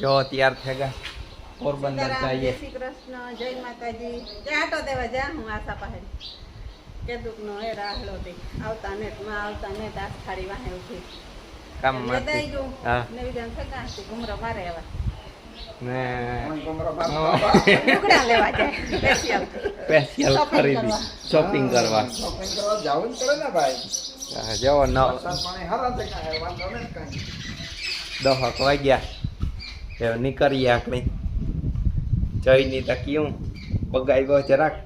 જો તૈયાર થઈ ગયા. પોરબંદર જઈએ. શ્રી કૃષ્ણ જય માતાજી. ત્યાં તો દેવા જા હું આશા પાસે કે નો એ રાહલો દે આવતા ને માં આવતા ને દાસ થાળી વાહે ઊભી. કામ દઉં હા. ને વિધાન થતા હશે ઘુમરો મારે આવા ને લુગડા લેવા જાય. સ્પેશિયલ સ્પેશિયલ ખરીદી. શોપિંગ કરવા. શોપિંગ કરવા જાવું પડે ને ભાઈ. જેવો ન. દહક વાગ્યા. નીકળીએ આપણે. જઈની તો કેવું બગાવ્યો જરાક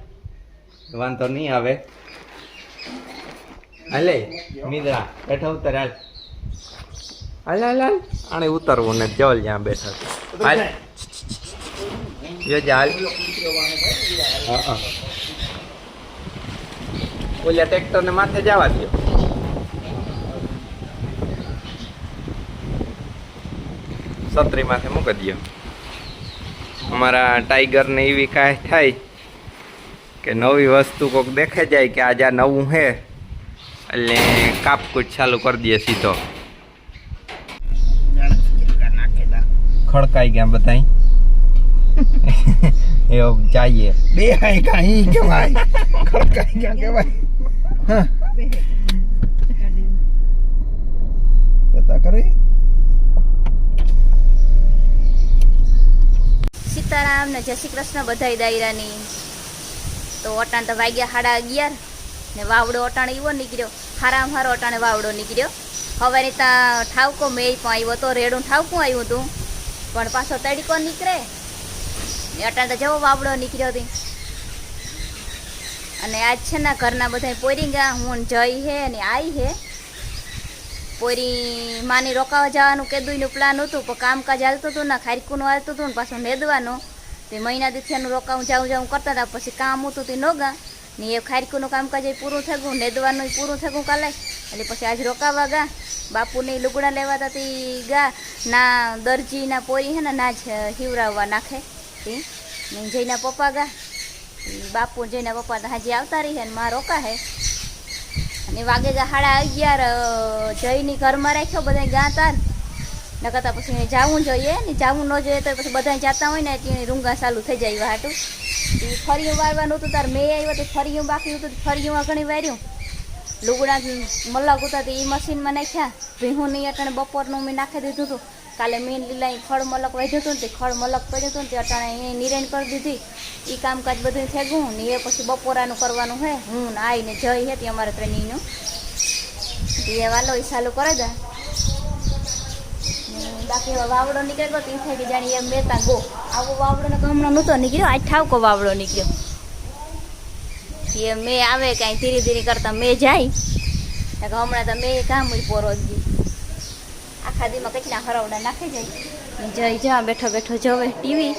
વાંધો નહીં આવે. હાલે, મિદ્રા, બેઠો ઉતર, હાલ. હાલ હાલ હાલ. આને ઉતરવું ને ચલ જ્યાં બેઠા હાલ. જો જા હાલ. હા હા. ઓલા ટ્રેક્ટરને માથે જવા દો છત્રી માથે મૂકી દઈએ અમારા ટાઈગરને એવી કાંઈ થાય કે નવી વસ્તુ કોઈક દેખાઈ જાય કે આજે આ નવું છે એટલે કાપકૂટ ચાલુ કરી દઈએ સીધો. ખડકાઈ ગયા બધા એવું જઈએ. બે હાઈ કાંઈ કહેવાય. ખડકાઈ ગયા કહેવાય. હા. જતા કરી સીતારામ ને જય શ્રી કૃષ્ણ બધાય દાયરાની. તો અટાણ તો વાગ્યા સાડા અગિયાર ને વાવડો અટાણ એવો નીકળ્યો. હારામ હારો અટાણે વાવડો નીકળ્યો. હવે ત્યાં ઠાવકો મેં પણ આવ્યો તો રેડું ઠાવકું આવ્યું હતું પણ પાછો તડકો નીકળે. ને અટાણ તો જવો વાવડો નીકળ્યો હતી અને આજ છે ને ઘરના બધા પોરી ગયા હું જઈ હે ને આઈ હે. પોરી માની રોકાવા જવાનું કેદુયનું પ્લાન હતું, પણ કામકાજ હાલતું હતું ને ખારીકુનું હાલતું હતું ને, પાછું નેદવાનું. તે મહિના દીથિયાનું રોકાવું જાઉં જાઉં કરતા હતા. પછી કામ હતું તે નોગા. ને એ ખારીકુનું કામકાજ એ પૂરું થયું. નેદવાનું પૂરું થયું કાલે. એટલે પછી આજ રોકાવા ગા. બાપુને લુગડા લેવા હતા તે ગા. ના દરજીના પોરી હે ને, ના જ હિવરાવવા નાખે. તે. ને પપ્પા ગા. બાપુ જઈના પપ્પા તો હાજી આવતા રહી હે ને માં રોકા હે. અને વાગે ગા સાડા અગિયાર જઈને ઘરમાં રાખ્યો બધા ગા તાર ન કરતા પછી જાવું જોઈએ, ને જવું ન જોઈએ તો પછી બધા જતા હોય ને એટલે રૂંગા ચાલુ થઈ જાય એવા હાટું. એ ફરિયું વારવાનું હતું, તાર મેં આવ્યો તો ફરિયું બાકી હતું ફરિયું ઘણી વાર્યું. લુગડા મલક હતા એ મશીનમાં નાખ્યા. ભીહું નહીં અટાણે બપોરનું મેં નાખી દીધું હતું. કાલે મેં લીલા એ ખડ મલક વાંધ્યું હતું ને ખડ મલક પડ્યું હતું ને તે અટાણે એ નિરેણ કરી દીધી. એ કામકાજ બધું થઈ ગયું ને એ પછી બપોરાનું કરવાનું હે. હું આવીને જઈ હતી અમારે ત્રણેયનું. એ વાલો એ ચાલુ કરે દે. બાકી હવે વાવડો નીકળ્યો તો એ થાય કે જાણે એમ લેતા ગો. આવો વાવડો ને હમણાં નહોતો નીકળ્યો આ ઠાવકો વાવડો નીકળ્યો. એ મેં આવે કાંઈ ધીરે ધીરે કરતા મેં જાય. ને હમણાં તો મેં કામ પોરો ગઈ આખા દીમાં કેટલા હરાવડા નાખી જાય. ને જઈ જા, બેઠો બેઠો જવે ટીવી.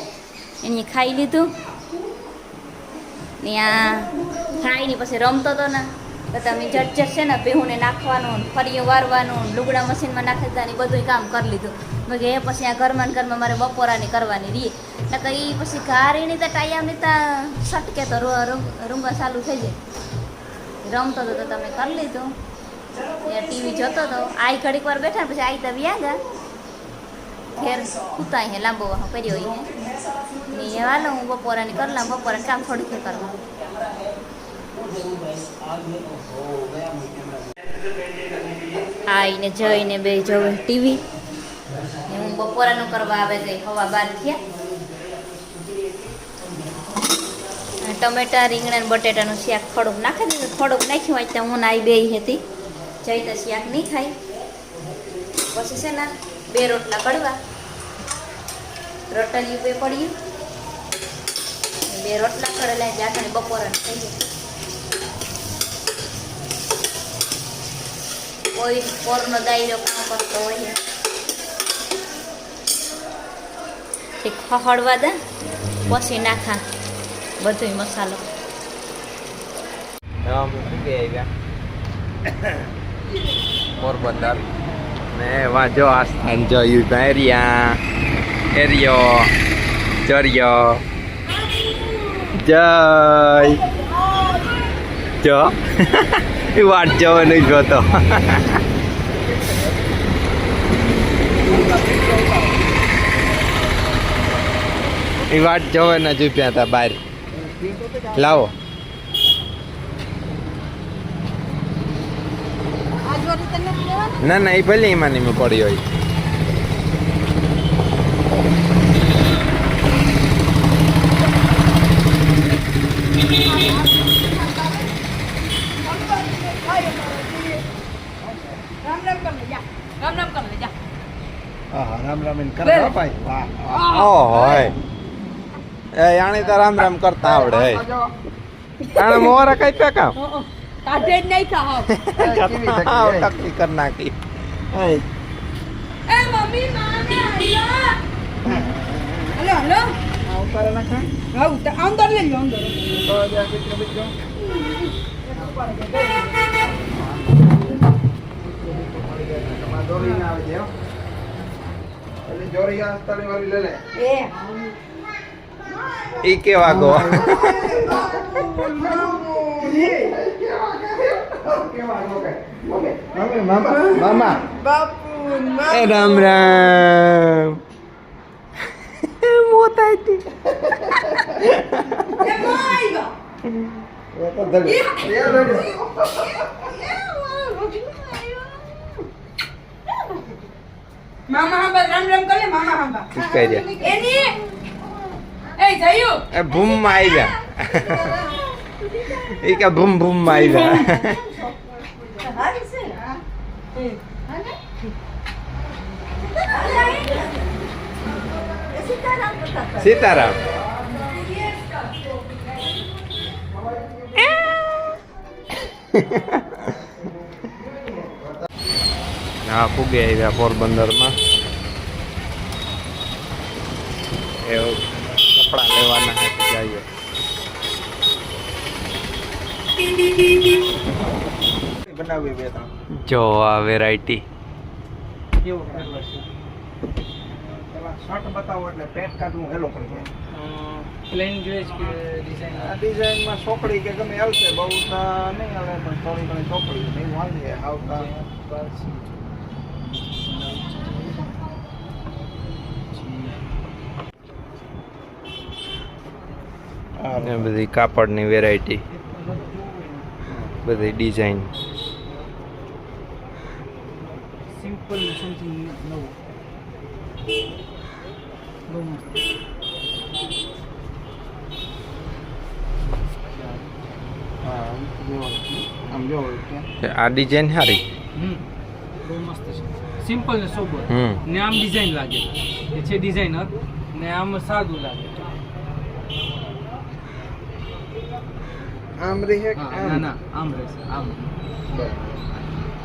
એની ખાઈ લીધું. ત્યાં ખાઈ ખાઈને પછી રમતો હતો ને. તો તમે જટ જટ છે ને બેહુને નાખવાનું ફરી વારવાનું લુગડા મશીનમાં નાખી દીધા ને બધું કામ કરી લીધું. મેં એ પછી આ ઘરમાં ઘરમાં મારે બપોરાની કરવાની રીએ. એટલે તો એ પછી ઘારીની તો ટાયામની તો સટકે તો રૂંગા ચાલુ થઈ જાય. રમતો તો તમે કરી લીધું. ત્યાં ટીવી જોતો હતો આઈ ઘડીક વાર બેઠા પછી આઈ તો વ્યા ગયા ઘેર કૂતા હે લાંબો વાહ કર્યો હે. ને હાલો હું બપોરાની કરલા બપોરે કામ થોડીક કરવું આઈને જઈને બે જોવે ટીવી. હું બપોરાનું કરવા આવે છે, હવા બાર થયા. ટમેટા, રીંગણા બટેટાનું શાક ખડોક નાખી દીધું. ખડોક નાખ્યું હોય ત્યાં હું નાઈ બે હતી. જઈ તો શાક નહીં ખાય પછી છે ને, બે રોટલા કડવા. રોટલી બે પડ્યું. બે રોટલા કડેલા જાતને બપોરાનું થઈ જાય કોઈ પોરનો દાયરો કામ કરતો હોય એ ખહડવા દે, પછી નાખા બધો મસાલો. પોરબંદર. ને વાંજો જો આ સ્થાન જોયું તો એરિયા એરિયો ચર્યો. જય. જો. એ વાટ જવો નહીં જોતો. એ વાટ જોવે ને જુપ્યા હતા બહાર. લાવો. ના ના એ ભલે એમાં નહીં પડ્યો પડી હોય રામ રામ કર લે જા રામ રામ કર લે જા આહા, રામ રામ એને કરે હો ભાઈ વાહ ઓ હોય. એ આણી તો રામ રામ કરતા આવડે આણે મોરા કઈ પે કામ? કાઢે જ નહીં ખાવ. આવ? ટકી કર નાખી. એ મમ્મી માને હલો. હલો આ ઉતારે નાખે? હા ઉતા અંદર લઈ લો અંદર. તો જ દીકરો બીજો. તમારે દોરી ના આવે છે, હો. પેલી દોરી આ તળી વાળી લઈ લે. એ ઈ કેવા ગો? મામા. મામા બાપુ. રામ રામ. મોતા હતી એ તો ધરી. એ ધરી. મામા હંબા રામ રામ કરે મામા હંબા ઈ કઈ રહ્યા એની? એ જયું? એ ભૂમમાં આવ્યા ઈ કે ભૂમ ભૂમમાં આવ્યા હારી છે એ સીતારામ. કરતા હા પૂગે આવ્યા પોરબંદરમાં. એવું કપડાં લેવાના હે જઈએ. બનાવી બે ત્રણ. જો આ વેરાયટી કેવો ફેરફાર છે? પેલા શર્ટ બતાવો એટલે પેટ કાઢવું હેલો પ્લેન જોઈએ કે ડિઝાઇન આ ડિઝાઇનમાં ચોકડી કે ગમે આવશે બહુ તો નહીં આવે પણ થોડી ઘણી ચોકડી એવું આવતા. એ બધી કાપડની વેરાયટી બધી ડિઝાઇન સિમ્પલ સમથિંગ નવું. આ ડિઝાઇન સારી. હમ બહુ મસ્ત છે. સિમ્પલ ને સોબર ને આમ ડિઝાઇન લાગે. છે ડિઝાઇનર ને આમ સાદું લાગે. આમ રહે ના ના આમ રહેશે આમ. બરાબર.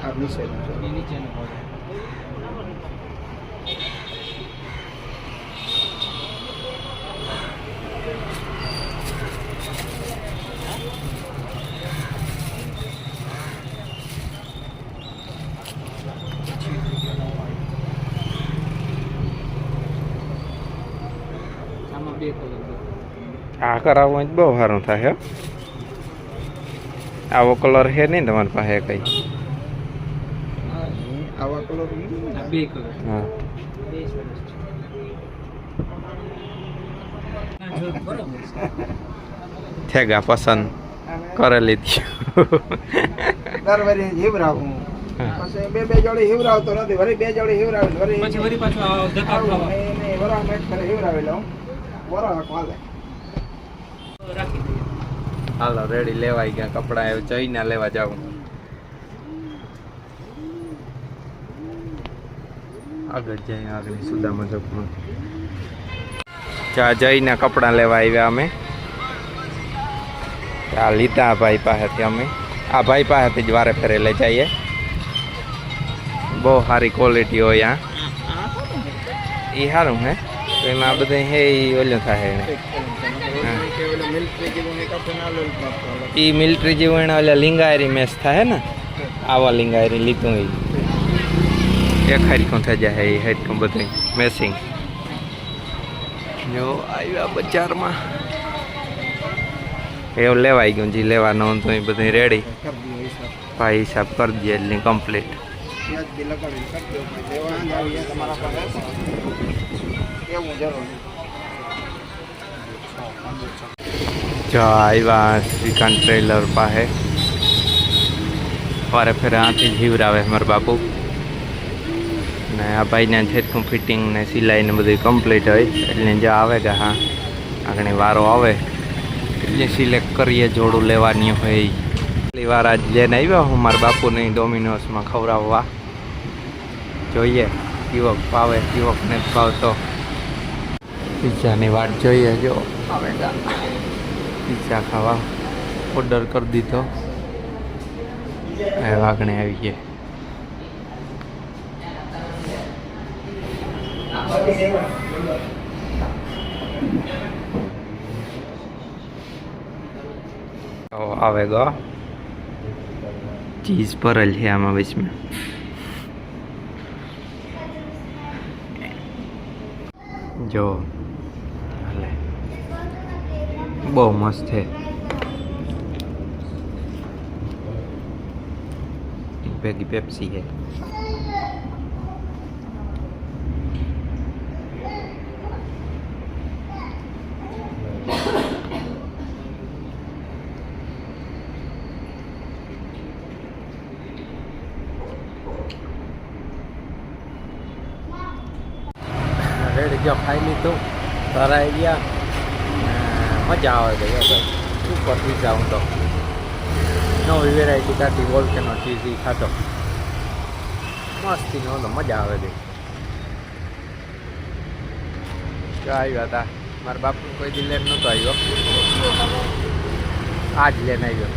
આ નીચે એ નીચેનું હોય આ કરાવવો બહુ સારું થાય હો. આવો કલર છે નહીં તમારી પાસે કઈ? આવા કલર બે કલર હા. થેગા પસંદ. કરેલી લીધી દર વારી હિવરાવું પછી બે બે જોડી હિવરાવતો નથી. વળી બે જોડી હિવરાવે પછી પાછું આવું કરે હિવરાવી લઉં હાલે રાખી હાલો રેડી લેવાઈ ગયા કપડા આવ્યો જઈને લેવા જાઉં. આગળ જઈએ આગળ સુદામા ચોકમાં ચા જઈને કપડાં લેવા આવ્યા અમે. આ લીધા ભાઈ પાસેથી અમે. આ ભાઈ પાસેથી જ વારે ફેરે લઈ જઈએ. બહુ સારી ક્વોલિટી હોય આ. એ સારું, હે? તો એમાં બધું હે એ ઓલું થાય મિલિટરી જેવું નહીં કરતો ના લો ઈ મિલિટરી જેવું ઓલા લિંગાયરી મેચ થાય ને આવા લિંગાયરી લીધું એ એક હરખું થઈ જાય એ હરખું બધું મેસિંગ જો આવ્યા બજારમાં. એવું લેવાઈ ગયું જે લેવાનું હતું એ બધું રેડી ભાઈ હિસાબ કરી દઈએ એટલે કમ્પ્લીટ દો કેવું જરૂર? જો આવ્યા શ્રીકાંત ટ્રેલર પાસે. ફરે ફેરે આથી જીવરાવે મારા બાપુ. ને આ ભાઈને છેટકું ફિટિંગ ને સિલાઈ ને બધું કમ્પ્લીટ હોય, એટલે જે આવે કે હા. આગળ વારો આવે. એટલે સિલેક્ટ કરીએ, જોડું લેવાની હોય. પહેલી વાર આજ લઈને આવ્યો હું મારા બાપુને ડોમિનોસમાં ખવડાવવા. જોઈએ યુવક ભાવે યુવકને જ ભાવતો. પિઝાની વાટ જોઈએ જો. આવે પિઝા ખાવા ઓર્ડર કરી દીધો. એ વાગણે આવી ગયા આવે ગો. ચીઝ ભરેલ છે આમાં બીચમાં જો બહુ મસ્ત છે. ભેગી પેપ્સી છે. રેડી જો ખાઈ લીધું. તરાઈ ગયા. મજા આવે હો ભાઈ. ઉપર પીઝા હું તો? નવી વેરાયટી કાઢી વોલ્કેનો ચીઝ ઈ ખાતો મસ્તી નો તો મજા આવે જો આવ્યા હતા મારા બાપુ કોઈ દી લેન નહોતો આવ્યો આજ લેન આવ્યો.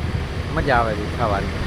મજા આવે ગઈ ખાવાની.